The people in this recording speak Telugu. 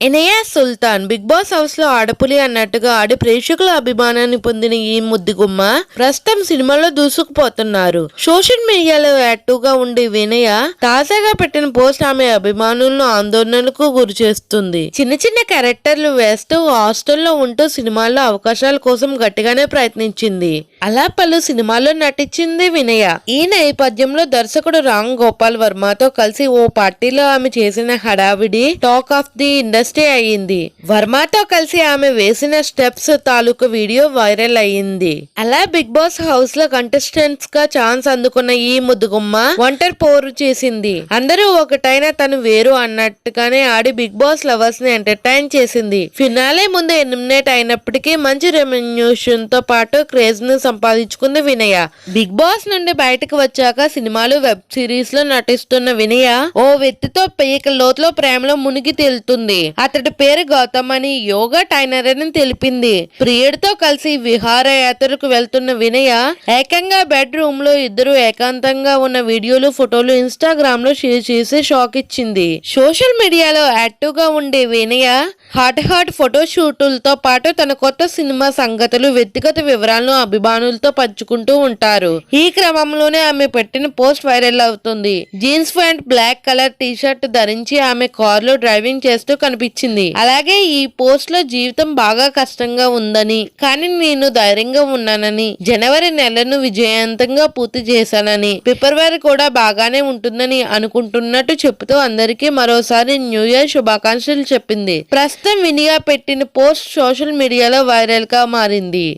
ఎనయా సుల్తాన్ బిగ్ బాస్ హౌస్లో ఆడపులి అన్నట్టుగా ఆడి ప్రేక్షకుల అభిమానాన్ని పొందిన ఈ ముద్దుగుమ్మ ప్రస్తుతం సినిమాలో దూసుకుపోతున్నారు. సోషల్ మీడియాలో యాక్టివ్గా ఉండే వినయ తాజాగా పెట్టిన పోస్ట్ ఆమె అభిమానులను ఆందోళనలకు గురి చేస్తుంది చిన్న చిన్న క్యారెక్టర్లు వేస్తూ హాస్టల్లో ఉంటూ సినిమాల్లో అవకాశాల కోసం గట్టిగానే ప్రయత్నించింది. అలా పలు సినిమాల్లో నటించింది వినయ. ఈ నేపథ్యంలో దర్శకుడు రామ్ గోపాల్ వర్మతో కలిసి ఓ పార్టీలో ఆమె చేసిన హడావిడి టాక్ ఆఫ్ ది ఇండస్ట్రీ అయ్యింది. వర్మతో కలిసి ఆమె వేసిన స్టెప్స్ తాలూకు వీడియో వైరల్ అయ్యింది. అలా బిగ్ బాస్ హౌస్లో కంటెస్టెంట్స్గా ఛాన్స్ అందుకున్న ఈ ముద్దుగుమ్మ ఒంటరి పోరు చేసింది. అందరూ ఒకటైనా తను వేరు అన్నట్టుగానే ఆడి బిగ్ బాస్ లవర్స్ని ఎంటర్టైన్ చేసింది. ఫినాలే ముందు ఎలిమినేట్ అయినప్పటికీ మంచి రెమ్యూషన్తో పాటు క్రేజ్ను సంపాదించుకుంది వినయ. బిగ్ బాస్ నుండి బయటకు వచ్చాక సినిమాలు వెబ్ సిరీస్లో నటిస్తున్న వినయ ఓ వ్యక్తితో పేక లోతులో ప్రేమలో మునిగి తేలుతుంది. అతడి పేరు గౌతమ్ అని యోగా టైనర్ అని తెలిపింది. ప్రియుడితో కలిసి విహారయాత్రకు వెళ్తున్న వినయ ఏకంగా బెడ్ రూమ్లో ఇద్దరు ఏకాంతంగా ఉన్న వీడియోలు ఫోటోలు ఇన్స్టాగ్రామ్లో షేర్ చేసి షాక్ ఇచ్చింది. సోషల్ మీడియాలో యాక్టివ్గా ఉండే వినయ హాట్ హాట్ ఫోటో షూటులతో పాటు తన కొత్త సినిమా సంగతులు వ్యక్తిగత వివరాలను అభిమానులతో పంచుకుంటూ ఉంటారు. ఈ క్రమంలోనే ఆమె పెట్టిన పోస్ట్ వైరల్ అవుతుంది. Jeans pant black colour T shirt ధరించి ఆమె కార్లో డ్రైవింగ్ చేస్తూ కనిపి అనిపించింది అలాగే ఈ పోస్ట్లో జీవితం బాగా కష్టంగా ఉందని కానీ నేను ధైర్యంగా ఉన్నానని జనవరి నెలను విజయవంతంగా పూర్తి చేశానని ఫిబ్రవరి కూడా బాగానే ఉంటుందని అనుకుంటున్నట్టు చెబుతూ అందరికీ మరోసారి న్యూ ఇయర్ శుభాకాంక్షలు చెప్పింది. ప్రస్తుతం వినిగా పెట్టిన పోస్ట్ సోషల్ మీడియాలో వైరల్గా మారింది.